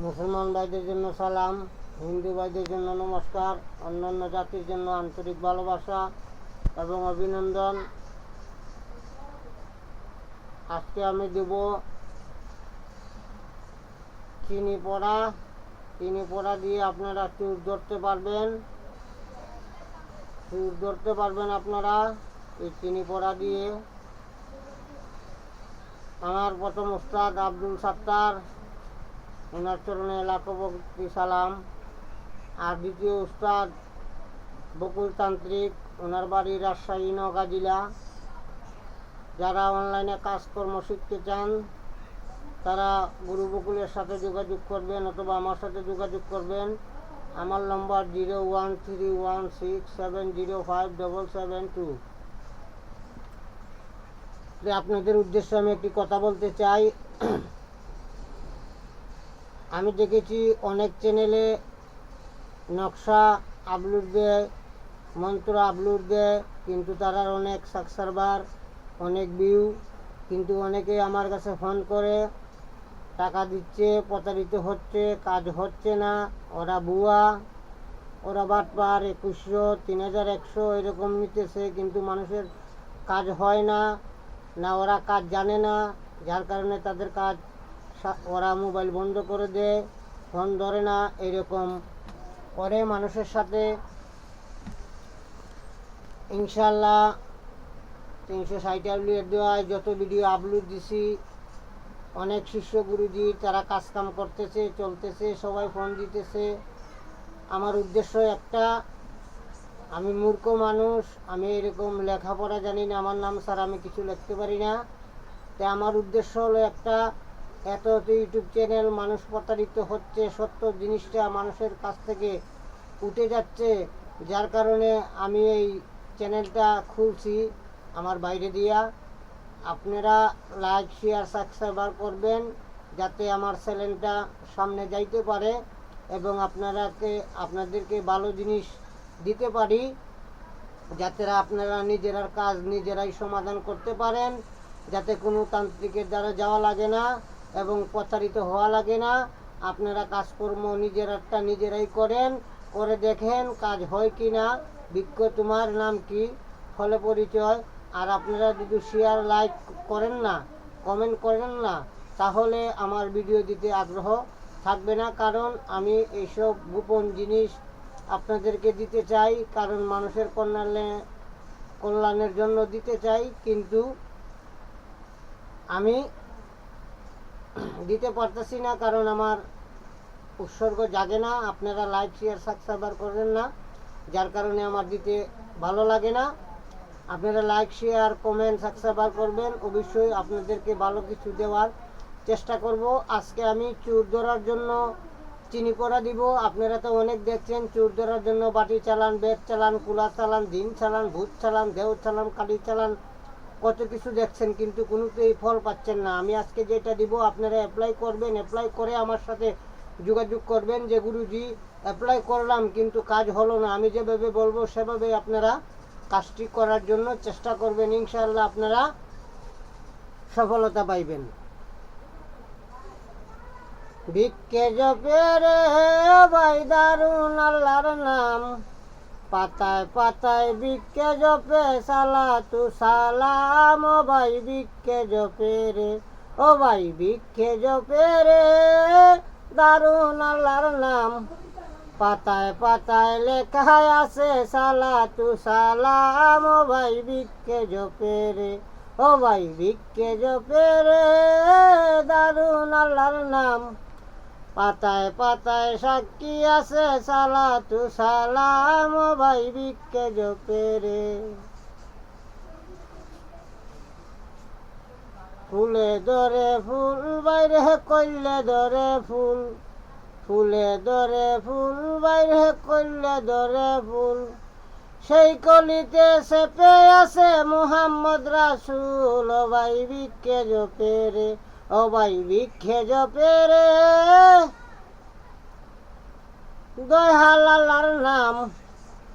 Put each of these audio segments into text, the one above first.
মুসলমান ভাইদের জন্য সালাম হিন্দু ভাইদের জন্য নমস্কার, অন্যান্য জাতির জন্য আন্তরিক ভালোবাসা এবং অভিনন্দন। আজকে আমি দেব চিনি পড়া। চিনি পড়া দিয়ে আপনারা চুর ধরতে পারবেন। চুর ধরতে পারবেন আপনারা এই চিনি পড়া দিয়ে। আমার প্রথম উস্তাদ আব্দুল সাত্তার ওনার চরণে লাখো ভক্তি সালাম। আর দ্বিতীয় উস্তাদ বকুল তান্ত্রিক, ওনার বাড়ি রাজশাহী নগা জেলা। যারা অনলাইনে কাজকর্ম শিখতে চান, তারা গুরু বকুলের সাথে যোগাযোগ করবেন অথবা আমার সাথে যোগাযোগ করবেন। আমার number zero one three one six seven zero five double seven two. আপনাদের উদ্দেশ্যে আমি একটি কথা বলতে চাই আমি দেখেছি অনেক চ্যানেলে নকশা আপলোড দেয়, মন্ত্র আপলোড দেয়, কিন্তু তারা অনেক সাবস্ক্রাইবার অনেক ভিউ কিন্তু অনেকে আমার কাছে ফোন করে, টাকা দিচ্ছে, প্রতারিত হচ্ছে, কাজ হচ্ছে না, ওরা বুয়া, ওরা বাটপার একুশশো, তিন হাজার একশো, এরকম নিতেছে, কিন্তু মানুষের কাজ হয় না না ওরা কাজ জানে না, যার কারণে তাদের কাজ ওরা মোবাইল বন্ধ করে দেয়, ফোন ধরে না, এরকম। করে মানুষের সাথে ইনশাল্লাহ তিনশো ষাট আপলোড দেওয়ায় যত ভিডিও আপলোড দিছি, অনেক শিষ্য গুরুজি তারা কাজকাম করতেছে, চলতেছে, সবাই ফোন দিতেছে। আমার উদ্দেশ্য একটা, আমি মূর্খ মানুষ, আমি এরকম লেখাপড়া জানি না, আমার নাম স্যার আমি কিছু লিখতে পারি না। তাই আমার উদ্দেশ্য হলো একটা এত এত ইউটিউব চ্যানেল মানুষ প্রতারিত হচ্ছে, সত্য জিনিসটা মানুষের কাছ থেকে উঠে যাচ্ছে। যার কারণে আমি এই চ্যানেলটা খুলছি। আমার বাইরে দিয়া আপনারা লাইক, শেয়ার, সাবস্ক্রাইবার করবেন যাতে আমার চ্যানেলটা সামনে যাইতে পারে এবং আপনারাকে, আপনাদেরকে ভালো জিনিস দিতে পারি যাতে আপনারা নিজেরার কাজ নিজেরাই সমাধান করতে পারেন, যাতে কোনো তান্ত্রিকের দ্বারা যাওয়া লাগে না। এবং প্রচারিত হওয়া লাগে না। আপনারা কাজকর্ম নিজেরারটা নিজেরাই করেন, করে দেখেন কাজ হয় কি না বিজ্ঞ তোমার নাম কি, ফলে পরিচয়। আর আপনারা যদি শেয়ার লাইক করেন না কমেন্ট করেন না, তাহলে আমার ভিডিও দিতে আগ্রহ থাকবে না। কারণ আমি এইসব গোপন জিনিস আপনাদেরকে দিতে চাই, কারণ মানুষের কল্যাণে, কল্যাণের জন্য দিতে চাই। কিন্তু আমি দিতে পারতেছি না, কারণ আমার উৎসর্গ জাগে না। আপনারা লাইক শেয়ার সাবস্ক্রাইবার করেন না, যার কারণে আমার দিতে ভালো লাগে না। আপনারা লাইক শেয়ার কমেন্ট সাবস্ক্রাইবার করবেন। অবশ্যই আপনাদেরকে ভালো কিছু দেওয়ার চেষ্টা করব। আজকে আমি চুর ধরার জন্য চিনি পড়া দিব। আপনারা তো অনেক দেখছেন, চুর ধরার জন্য বাটি চালান বেদ চালান কুলা চালান দিন চালান, ভূত চালান দেহ চালান কালি চালান কত কিছু দেখছেন, কিন্তু কোনোতেই ফল পাচ্ছেন না। আমি আজকে যেটা দিব, আপনারা অ্যাপ্লাই করবেন অ্যাপ্লাই করে আমার সাথে যোগাযোগ করবেন যে, গুরুজি অ্যাপ্লাই করলাম, কিন্তু কাজ হলো না। আমি যেভাবে বলব, সেভাবে আপনারা কাজটি করার জন্য চেষ্টা করবেন। ইনশাআল্লাহ আপনারা সফলতা পাইবেন। ভিক্ষে জপে রে, ভাই দারুণ আল্লাহর নাম। পাতায় পাতায় ভিক্ষে জপে সালা তু সালাম ও ভাই ভিক্ষে জপে রে, ও ভাই ভিক্ষে জপে রে। দারুণ আল্লাহর নাম। পাতায় পাতায় লেখায় আছে সালা তু সালাম ও ভাই ভিক্ষে জপে রে, ও ভাই ভিক্ষে জপে রে। দারুণ আল্লাহর নাম। পাতায় পাতায় সাক্ষী আছে সালা তু সালাম ভাই ভিক্ষে জপে রে ফুলে ধরে ফুল, বাইরে কইলে ধরে ফুল। ফুলে ধরে ফুল, বাইরে কইলে ধরে ফুল। সেই কলিতে সেপে আছে মুহাম্মদ রাসুল ভাই ভিক্ষে জপে ভাই ভিক্ষে জপে রে দয়ালার নাম,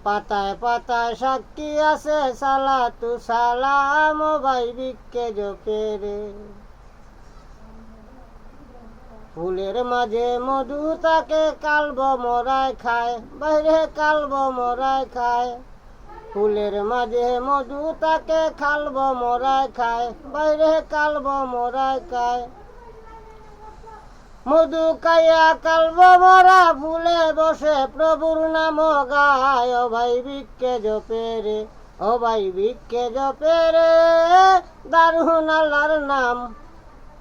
পাতায় পাতায় সাক্ষী আছে সালা তু সালাম ভাই ভিক্ষে জপে রে ফুলের মাঝে মধু তাকে কালব মরায় খায়, বাইরে কালব মরায় খায়। ফুলের মাঝে মধু তাকে খালব মরায় খায়, বাইরে কালব মরায় খায়। মধু কাইয়া কালব, মরা ফুলে বসে, প্রভুর নাম গায়, ও ভাই বিক্ষে জপে রে, ও ভাই বিক্ষে জপে রে। দারুণ আল্লাহর নাম,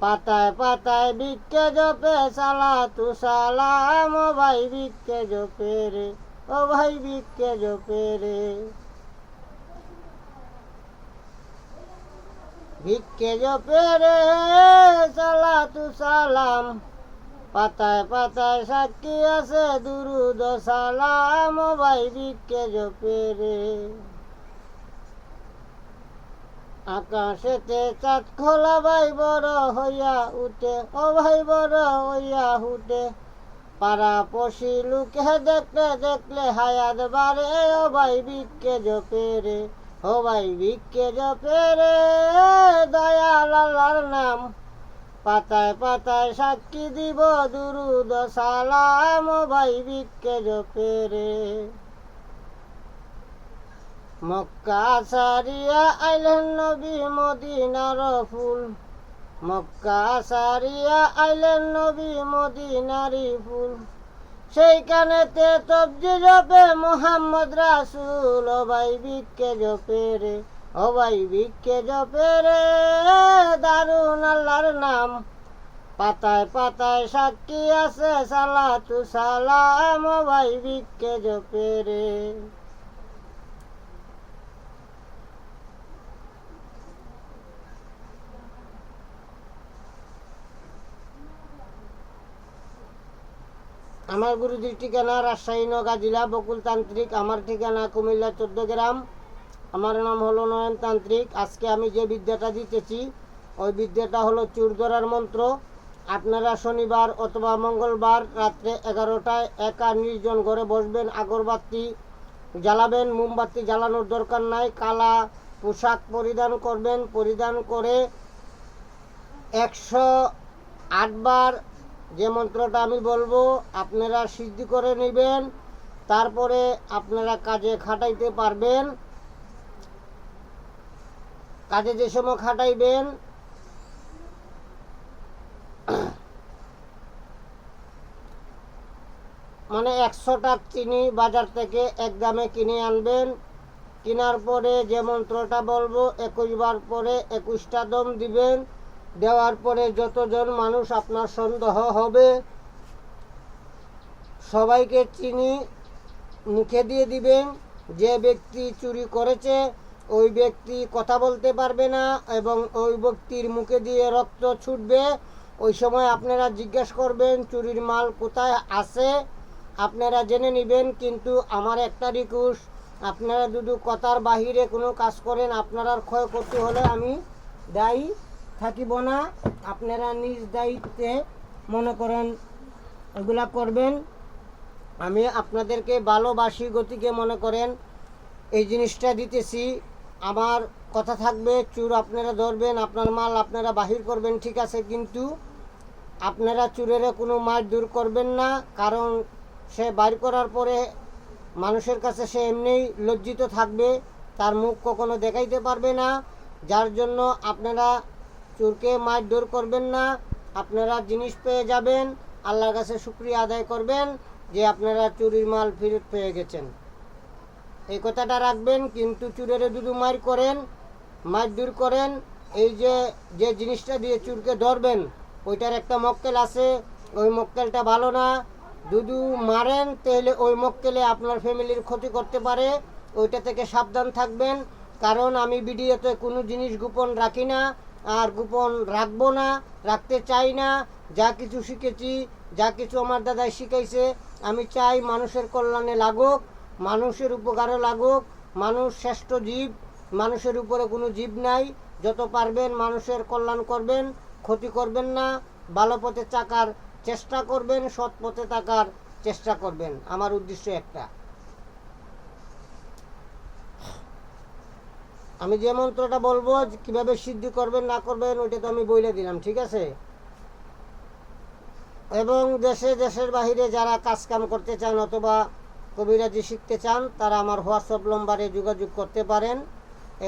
পাতায় পাতায় বিক্ষে জপে সালা তু সালাম, ও ভাই বিক্ষে জপে রে, ও ভাই বিক্ষে জপে রে। ভিক্ষে জপে রে সালা তু সালাম। পাতায় পাতায় সাক্ষী আছে, দুরুদ সালাম। ভাই, ভিক্ষে জপে রে আকাশেতে চাঁদ খোলা, ভাই, বড় হইয়া উঠে। ও ভাই, বড় হইয়া উঠে। পাড়া পশি লুকে দেখলে দেখলে হায়াত বাড়ে। ও ভাই, ভিক্ষে জপে রে ভাই ভিক্ষে জপে রে দয়াল নাম। পাতায় পাতায় সাক্ষী দিব দুরুদ সালাম ভাই ভিক্ষে জপে রে মক্কা সারিয়া আইলেন নবী মদিনার ফুল। মক্কা সারিয়া আইলেন নবী মদিনারি ফুল। সেইখানেতে তবজি জপে মোহাম্মদ রাসুল, ও ভাই ভিক্ষে জপে রে, ও ভাই ভিক্ষে জপে রে দারুণ আল্লাহর নাম। পাতায় পাতায় সাক্ষী আছে সালা তু সালাম, ও ভাই ভিক্ষে জপে রে। আমার গুরুজির ঠিকানা রাজশাহী, নগা জেলা বকুল তান্ত্রিক আমার ঠিকানা কুমিল্লা, চোদ্দ গ্রাম। আমার নাম হলো নয়ন তান্ত্রিক। আজকে আমি যে বিদ্যাটা দিতেছি, ওই বিদ্যাটা হলো চুর ধরার মন্ত্র। আপনারা শনিবার অথবা মঙ্গলবার রাত্রে এগারোটায় একা নির্জন ঘরে বসবেন, আগরবাতি জ্বালাবেন, মোমবাতি জ্বালানোর দরকার নাই, কালা পোশাক পরিধান করবেন, পরিধান করে একশো আটবার যে মন্ত্রটা আমি বলব, আপনারা সিদ্ধি করে নেবেন, তারপরে আপনারা কাজে খাটাইতে পারবেন। কাজে যে সময় খাটাইবেন মানে একশো টাক চিনি বাজার থেকে এক দামে কিনে আনবেন। কেনার পরে যে মন্ত্রটা বলব একুশ বার পরে একুশটা দম দিবেন। দেওয়ার পরে যতজন মানুষ আপনার সন্দেহ হবে, সবাইকে চিনি মুখে দিয়ে দিবেন, যে ব্যক্তি চুরি করেছে, ওই ব্যক্তি কথা বলতে পারবে না এবং ওই ব্যক্তির মুখে দিয়ে রক্ত ছুটবে। ওই সময় আপনারা জিজ্ঞেস করবেন, চুরির মাল কোথায় আছে? আপনারা জেনে নেবেন, কিন্তু আমার একটা রিকোয়েস্ট, আপনারা যদি কথার বাহিরে কোনো কাজ করেন, আপনার ক্ষয়ক্ষতি হলে আমি দায়ী থাকিব না। আপনারা নিজ দায়িত্বে মনে করেন এগুলা করবেন। আমি আপনাদেরকে ভালোবাসি, গতিকে মনে করেন এই জিনিসটা দিতেছি। আমার কথা থাকবে, চুর আপনারা ধরবেন, আপনার মাল আপনারা বাহির করবেন, ঠিক আছে, কিন্তু আপনারা চুরের কোনো মাল দূর করবেন না, কারণ সে বাইর করার পরে মানুষের কাছে সে এমনিই লজ্জিত থাকবে, তার মুখ কখনো দেখাইতে পারবে না। যার জন্য আপনারা চোরকে মাছ দূর করবেন না, আপনারা জিনিস পেয়ে যাবেন, আল্লাহর কাছে শুক্রিয়া আদায় করবেন যে আপনারা চুরির মাল ফেরত পেয়ে গেছেন। এই কথাটা রাখবেন, কিন্তু চুরের দুদু মার করেন মাছ দূর করেন, এই যে যে জিনিসটা দিয়ে চুরকে ধরবেন, ওইটার একটা মক্কেল আছে, ওই মক্কেলটা ভালো না দুদু মারেন, তাহলে ওই মক্কেলে আপনার ফ্যামিলির ক্ষতি করতে পারে, ওইটা থেকে সাবধান থাকবেন, কারণ আমি ভিডিওতে কোনো জিনিস গোপন রাখি না আর গোপন রাখব না, রাখতে চাই না। যা কিছু শিখেছি, যা কিছু আমার দাদাই শিখাইছে, আমি চাই মানুষের কল্যাণে লাগুক, মানুষের উপকারে লাগুক। মানুষ শ্রেষ্ঠ জীব, মানুষের উপরে কোনো জীব নাই। যত পারবেন মানুষের কল্যাণ করবেন, ক্ষতি করবেন না। ভালো পথে চাকার চেষ্টা করবেন, সৎ পথে থাকার চেষ্টা করবেন। আমার উদ্দেশ্য একটা। আমি যে মন্ত্রটা বলব কীভাবে সিদ্ধি করবেন, না করবেন, ওইটা তো আমি বলে দিলাম, ঠিক আছে? এবং দেশে, দেশের বাহিরে যারা কাজ কাম করতে চান অথবা কবিরাজি শিখতে চান, তারা আমার হোয়াটসঅ্যাপ নম্বরে যোগাযোগ করতে পারেন।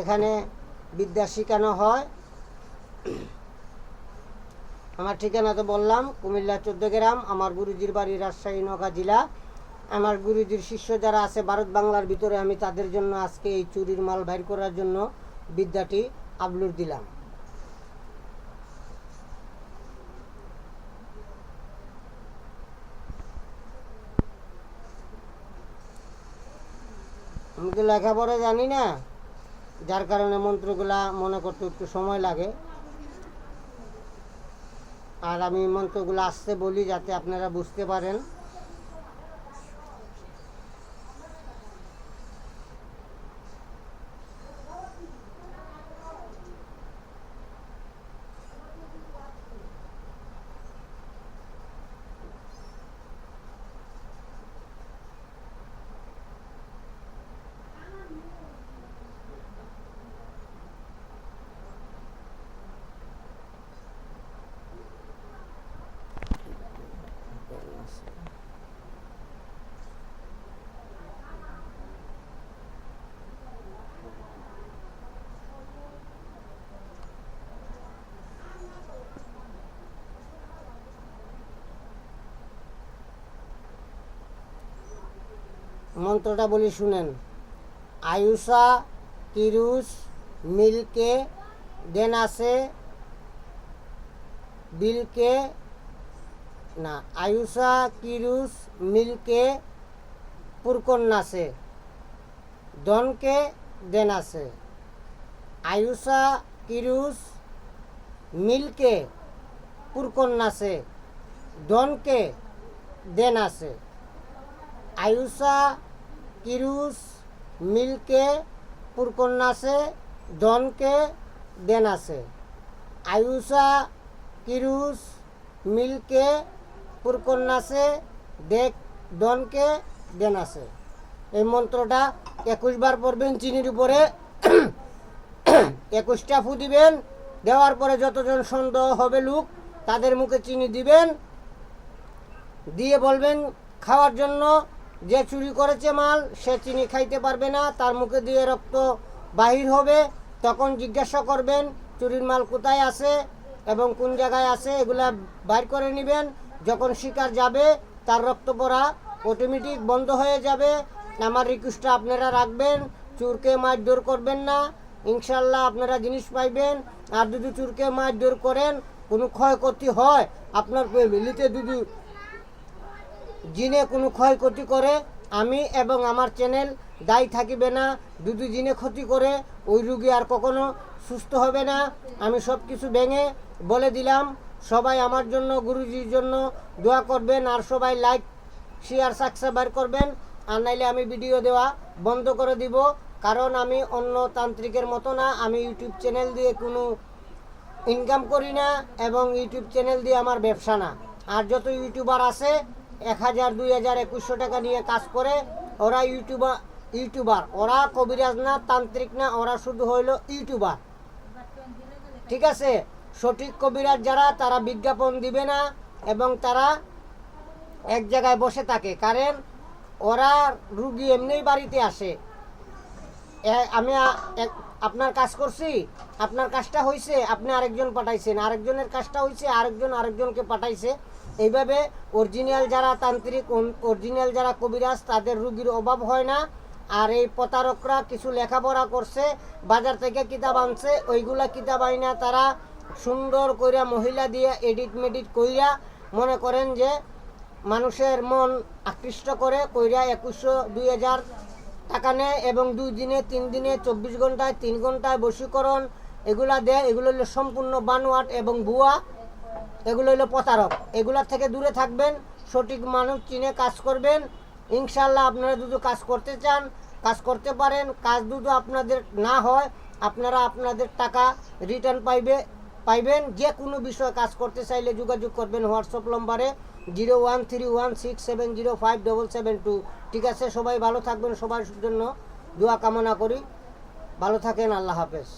এখানে বিদ্যা শেখানো হয়। আমার ঠিকানা তো বললাম, কুমিল্লা চোদ্দ গ্রাম, আমার গুরুজির বাড়ি রাজশাহী নৌকা জেলা। আমার গুরুজির শিষ্য যারা আছে ভারত বাংলার ভিতরে, আমি তাদের জন্য আজকে এই চুরির মাল বাইর করার জন্য বিদ্যাটি আপলোড দিলাম। আমি তো লেখাপড়া জানি না, যার কারণে মন্ত্রগুলা মনে করতে একটু সময় লাগে। আর আমি মন্ত্রগুলো আসতে বলি যাতে আপনারা বুঝতে পারেন। মন্ত্রটা বলি, শুনেন। আয়ুষা, তিরুষ, মিলকে, দেনাসে, বিলকে, না, আয়ুষা কিরুষ মিলকে, পুরকন্যাসে দনকে দেনাসে। আয়ুষা কিরুষ মিলকে, পুরকন্যাসে দনকে দেনাসে। আয়ুষা কিরুষ মিলকে, পুরকন্যাসে, দনকে, দেনাসে। আয়ুষা কিরুষ মিলকে, পুরকন্যাসে দেখ দনকে, দেনাসে। এই মন্ত্রটা একুশ বার পড়বেন, চিনির উপরে। একুশটা ফু দিবেন, দেওয়ার পরে যতজন সন্দেহ হবে লোক, তাদের মুখে চিনি দিবেন। দিয়ে বলবেন, খাওয়ার জন্য যে চুরি করেছে মাল, সে চিনি খাইতে পারবে না, তার মুখে দিয়ে রক্ত বাহির হবে, তখন জিজ্ঞাসা করবেন, চুরির মাল কোথায় আছে এবং কোন জায়গায় আছে, এগুলা বাইর করে নেবেন। যখন শিকার যাবে, তার রক্ত পড়া অটোমেটিক বন্ধ হয়ে যাবে। আমার রিকোয়েস্টটা আপনারা রাখবেন, চুরকে মাছ মারধর করবেন না। ইনশাল্লাহ আপনারা জিনিস পাইবেন। আর যদি চুরকে মাছ মারধর করেন, কোনো ক্ষয়ক্ষতি হয়, আপনার ফ্যামিলিতে যদি জিনে কোনো ক্ষয়ক্ষতি করে, আমি এবং আমার চ্যানেল দায়ী থাকিবে না। যদি জিনে ক্ষতি করে, ওই রুগী আর কখনো সুস্থ হবে না। আমি সব কিছু ভেঙে বলে দিলাম। সবাই আমার জন্য, গুরুজির জন্য দোয়া করবেন আর সবাই লাইক শেয়ার সাবস্ক্রাইব করবেন। আর নাইলে আমি ভিডিও দেওয়া বন্ধ করে দিব। কারণ আমি অন্য তান্ত্রিকের মতো না। আমি ইউটিউব চ্যানেল দিয়ে কোনো ইনকাম করি না এবং ইউটিউব চ্যানেল দিয়ে আমার ব্যবসা না। আর যত ইউটিউবার আছে এক হাজার, দুই হাজার, একুশশো টাকা নিয়ে কাজ করে। ওরা ইউটিউবার ইউটিউবার। ওরা কবিরাজ না, তান্ত্রিক না, ওরা শুধু হইল ইউটিউবার। ঠিক আছে? সঠিক কবিরাজ যারা, তারা বিজ্ঞাপন দিবে না এবং তারা এক জায়গায় বসে থাকে। কারণ ওরা রুগী এমনিই বাড়িতে আসে। আমি আপনার কাজ করছি, আপনার কাজটা হয়েছে আপনি আরেকজন পাঠাইছেন। আরেকজনের কাজটা হয়েছে আরেকজন আরেকজনকে পাঠাইছে। এইভাবে অরিজিনাল যারা তান্ত্রিক অরিজিনাল যারা কবিরাজ, তাদের রুগীর অভাব হয় না। আর এই প্রতারকরা কিছু লেখাপড়া করছে, বাজার থেকে কিতাব আনছে, ওইগুলা কিতাব আইনা তারা সুন্দর কইরা মহিলা দিয়ে এডিট মেডিট কইরা মনে করেন যে মানুষের মন আকৃষ্ট করে, কইরা একুশশো দুই হাজার টাকা নেয় এবং দুই দিনে, তিন দিনে, চব্বিশ ঘন্টায়, তিন ঘন্টায় বশীকরণ, এগুলা দেয়, এগুলো হলো সম্পূর্ণ বানোয়াট এবং ভুয়া। এগুলো হলো প্রতারক। এগুলার থেকে দূরে থাকবেন, সঠিক মানুষ চিনে কাজ করবেন। ইনশাল্লাহ আপনারা যদি কাজ করতে চান, কাজ করতে পারেন। কাজ যদি আপনাদের না হয়, আপনারা আপনাদের টাকা রিটার্ন পাইবে, পাইবেন। যে কোনো বিষয়ে কাজ করতে চাইলে যোগাযোগ করবেন হোয়াটসঅ্যাপ নম্বরে zero one three one six seven zero five double seven two. ঠিক আছে, সবাই ভালো থাকবেন, সবার জন্য দোয়া কামনা করি। ভালো থাকেন, আল্লাহ হাফেজ।